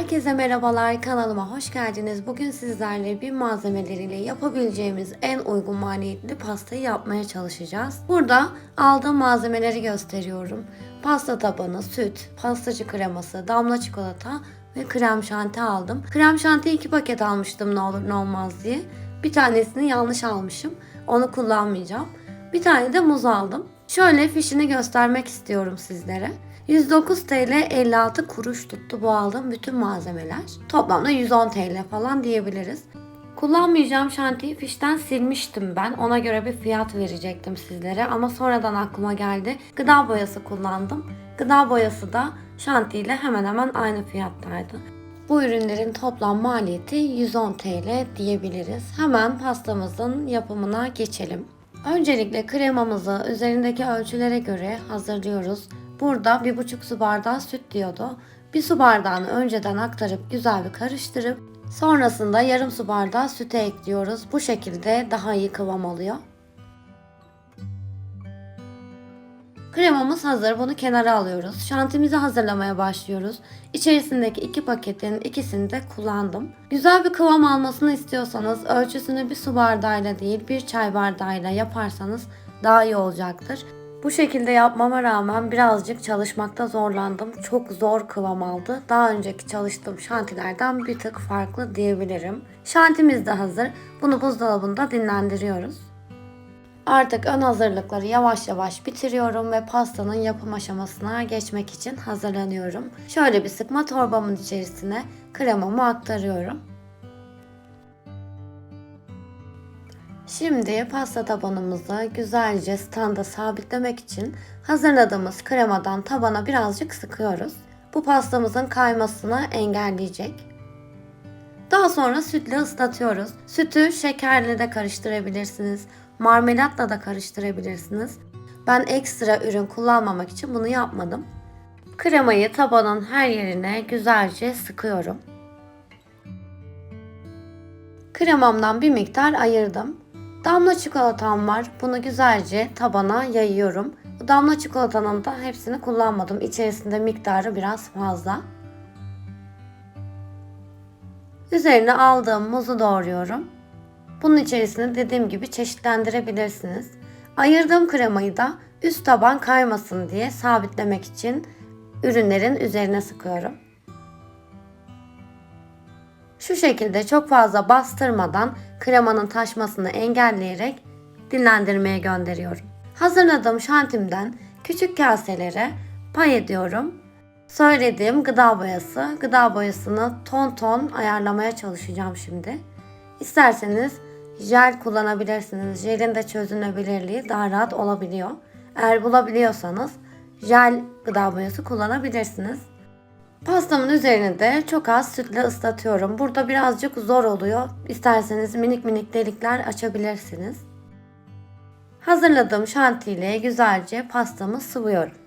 Herkese merhabalar kanalıma hoş geldiniz. Bugün sizlerle bir malzemeleriyle yapabileceğimiz en uygun maliyetli pastayı yapmaya çalışacağız. Burada aldığım malzemeleri gösteriyorum. Pasta tabanı, süt, pastacı kreması, damla çikolata ve krem şanti aldım. Krem şanti iki paket almıştım ne olur ne olmaz diye. Bir tanesini yanlış almışım. Onu kullanmayacağım. Bir tane de muz aldım. Şöyle fişini göstermek istiyorum sizlere. 109 TL 56 kuruş tuttu bu aldığım bütün malzemeler. Toplamda 110 TL falan diyebiliriz. Kullanmayacağım şantiyi fişten silmiştim ben. Ona göre bir fiyat verecektim sizlere ama sonradan aklıma geldi. Gıda boyası kullandım. Gıda boyası da şantiyle hemen hemen aynı fiyattaydı. Bu ürünlerin toplam maliyeti 110 TL diyebiliriz. Hemen pastamızın yapımına geçelim. Öncelikle kremamızı üzerindeki ölçülere göre hazırlıyoruz. Burada 1,5 su bardağı süt diyordu. Bir su bardağını önceden aktarıp güzel bir karıştırıp sonrasında yarım su bardağı süte ekliyoruz. Bu şekilde daha iyi kıvam oluyor. Kremamız hazır. Bunu kenara alıyoruz. Şantimizi hazırlamaya başlıyoruz. İçerisindeki iki paketin ikisini de kullandım. Güzel bir kıvam almasını istiyorsanız ölçüsünü bir su bardağıyla değil bir çay bardağıyla yaparsanız daha iyi olacaktır. Bu şekilde yapmama rağmen birazcık çalışmakta zorlandım. Çok zor kıvam aldı. Daha önceki çalıştığım şantilerden bir tık farklı diyebilirim. Şantimiz de hazır. Bunu buzdolabında dinlendiriyoruz. Artık ön hazırlıkları yavaş yavaş bitiriyorum ve pastanın yapım aşamasına geçmek için hazırlanıyorum. Şöyle bir sıkma torbamın içerisine kremamı aktarıyorum. Şimdi pasta tabanımızı güzelce standa sabitlemek için hazırladığımız kremadan tabana birazcık sıkıyoruz. Bu pastamızın kaymasını engelleyecek. Daha sonra sütle ıslatıyoruz. Sütü şekerle de karıştırabilirsiniz. Marmelatla da karıştırabilirsiniz. Ben ekstra ürün kullanmamak için bunu yapmadım. Kremayı tabanın her yerine güzelce sıkıyorum. Kremamdan bir miktar ayırdım. Damla çikolatam var. Bunu güzelce tabana yayıyorum. Bu damla çikolatanın da hepsini kullanmadım. İçerisinde miktarı biraz fazla. Üzerine aldığım muzu doğruyorum. Bunun içerisine dediğim gibi çeşitlendirebilirsiniz. Ayırdığım kremayı da üst taban kaymasın diye sabitlemek için ürünlerin üzerine sıkıyorum. Şu şekilde çok fazla bastırmadan kremanın taşmasını engelleyerek dinlendirmeye gönderiyorum. Hazırladığım şantimden küçük kaselere pay ediyorum. Söylediğim gıda boyası, gıda boyasını ton ton ayarlamaya çalışacağım şimdi. İsterseniz jel kullanabilirsiniz. Jelin de çözünebilirliği daha rahat olabiliyor. Eğer bulabiliyorsanız jel gıda boyası kullanabilirsiniz. Pastamın üzerine de çok az sütle ıslatıyorum. Burada birazcık zor oluyor. İsterseniz minik minik delikler açabilirsiniz. Hazırladığım şantiyle güzelce pastamı sıvıyorum.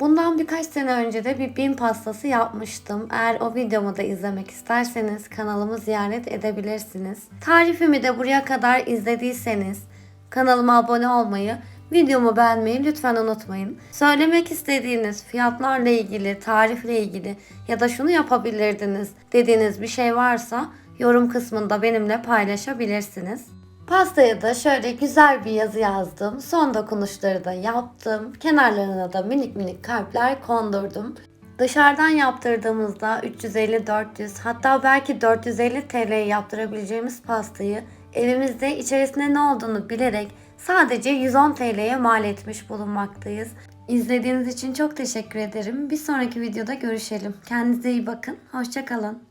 Bundan birkaç sene önce de bir bin pastası yapmıştım. Eğer o videomu da izlemek isterseniz kanalımı ziyaret edebilirsiniz. Tarifimi de buraya kadar izlediyseniz kanalıma abone olmayı, videomu beğenmeyi lütfen unutmayın. Söylemek istediğiniz fiyatlarla ilgili, tarifle ilgili ya da şunu yapabilirdiniz dediğiniz bir şey varsa yorum kısmında benimle paylaşabilirsiniz. Pastaya da şöyle güzel bir yazı yazdım. Son dokunuşları da yaptım. Kenarlarına da minik minik kalpler kondurdum. Dışarıdan yaptırdığımızda 350-400 hatta belki 450 TL yaptırabileceğimiz pastayı evimizde içerisinde ne olduğunu bilerek sadece 110 TL'ye mal etmiş bulunmaktayız. İzlediğiniz için çok teşekkür ederim. Bir sonraki videoda görüşelim. Kendinize iyi bakın. Hoşçakalın.